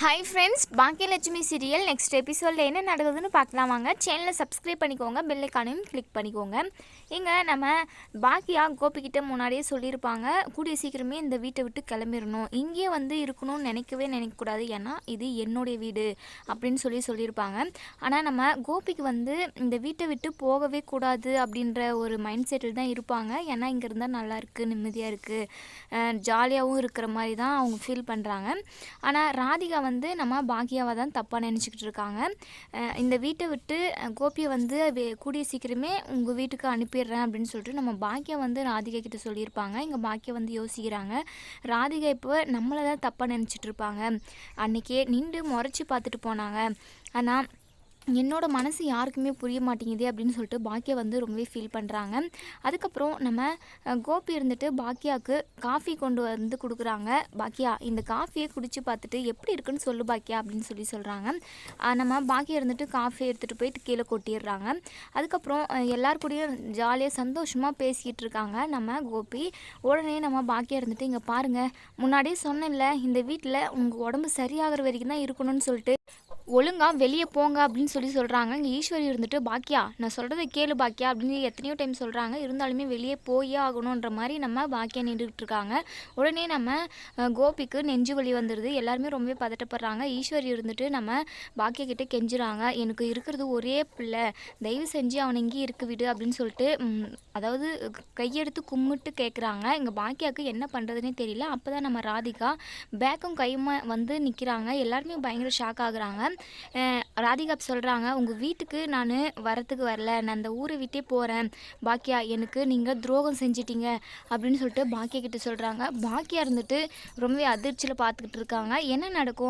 Hi friends Baakiyalakshmi serial next எபிசோடில் என்ன நடக்குதுன்னு பார்க்கலாம் வாங்க. சேனலை சப்ஸ்கிரைப் பண்ணிக்கோங்க பெல்லைக்கானையும் கிளிக் பண்ணிக்கோங்க. இங்கே நம்ம பாக்கியா கோபிக்கிட்ட முன்னாடியே சொல்லியிருப்பாங்க கூடிய சீக்கிரமே இந்த வீட்டை விட்டு கிளம்பிடணும். இங்கேயே வந்து இருக்கணும்னு நினைக்கவே நினைக்கக்கூடாது. ஏன்னா இது என்னுடைய வீடு அப்படின்னு சொல்லி சொல்லியிருப்பாங்க. ஆனால் நம்ம கோபிக்கு வந்து இந்த வீட்டை விட்டு போகவே கூடாது அப்படின்ற ஒரு மைண்ட் செட்டில் தான் இருப்பாங்க. ஏன்னா இங்கே இருந்தால் நல்லா இருக்குது நிம்மதியாக இருக்குது ஜாலியாகவும் இருக்கிற மாதிரி தான் அவங்க ஃபீல் பண்ணுறாங்க ஆனால் ராதிகா வந்து நம்ம பாக்கியாவை தான் தப்பாக நினச்சிக்கிட்டு இருக்காங்க இந்த வீட்டை விட்டு கோபியை வந்து கூடிய சீக்கிரமே உங்கள் வீட்டுக்கு அனுப்பிடுறேன் அப்படின்னு சொல்லிட்டு நம்ம பாக்கியா வந்து ராதிகா கிட்ட சொல்லியிருப்பாங்க. இங்கே பாக்கியா வந்து யோசிக்கிறாங்க. ராதிகா இப்போ நம்மளை தான் தப்பாக நினச்சிட்டு இருப்பாங்க அன்றைக்கே நின்று முறைச்சி பார்த்துட்டு போனாங்க. ஆனால் என்னோடய மனசு யாருக்குமே புரிய மாட்டேங்குது அப்படின்னு சொல்லிட்டு பாக்கியா வந்து ரொம்பவே ஃபீல் பண்ணுறாங்க அதுக்கப்புறம் நம்ம கோபி இருந்துட்டு பாக்கியாவுக்கு காஃபி கொண்டு வந்து கொடுக்குறாங்க. பாக்கியா இந்த காஃபியை குடிச்சு பார்த்துட்டு எப்படி இருக்குன்னு சொல்லு பாக்கியா அப்படின்னு சொல்லி சொல்கிறாங்க நம்ம பாக்கியா இருந்துட்டு காஃபி எடுத்துகிட்டு போயிட்டு கீழே கொட்டிடுறாங்க. அதுக்கப்புறம் எல்லார் கூடயும் ஜாலியாக சந்தோஷமாக பேசிக்கிட்டு இருக்காங்க நம்ம கோபி. உடனே நம்ம பாக்கியா இருந்துட்டு இங்கே பாருங்கள் முன்னாடியே சொன்னேன்ல இந்த வீட்டில் உங்கள் உடம்பு சரியாகிற வரைக்கும் தான் இருக்கணும்னு சொல்லிட்டு ஒழுங்கா வெளியே போங்க அப்படின்னு சொல்லி சொல்கிறாங்க இங்கே ஈஸ்வரி இருந்துட்டு பாக்கியா நான் சொல்கிறத கேளு பாக்கியா அப்படின்னு எத்தனையோ டைம் சொல்கிறாங்க இருந்தாலுமே வெளியே போயே ஆகணுன்ற மாதிரி நம்ம பாக்கியா நின்றுட்டு இருக்காங்க. உடனே நம்ம கோபிக்கு நெஞ்சு வலி வந்துடுது எல்லாருமே ரொம்பவே பதட்டப்படுறாங்க. ஈஸ்வரி இருந்துட்டு நம்ம பாக்கியா கிட்டே கெஞ்சுறாங்க. எனக்கு இருக்கிறது ஒரே பிள்ளை. தயவு செஞ்சு அவனை இங்கேயே இருக்க விடு அப்படின்னு சொல்லிட்டு அதாவது கையெடுத்து கும்பிட்டு கேட்குறாங்க இங்கே பாக்கியாவுக்கு என்ன பண்ணுறதுனே தெரியல. அப்போ தான் நம்ம ராதிகா பேக்கும் கையுமா வந்து நிற்கிறாங்க எல்லாருமே பயங்கர ஷாக் ஆகுறாங்க. அஹ் ராதிகா சொல்கிறாங்க உங்கள் வீட்டுக்கு நான் வரத்துக்கு வரல. நான் அந்த ஊரை விட்டே போகிறேன் பாக்கியா எனக்கு நீங்கள் துரோகம் செஞ்சிட்டீங்க. அப்படின்னு சொல்லிட்டு பாக்கியா கிட்ட சொல்கிறாங்க பாக்கியா இருந்துட்டு ரொம்பவே அதிர்ச்சியில் பார்த்துக்கிட்டு இருக்காங்க. என்ன நடக்கும்?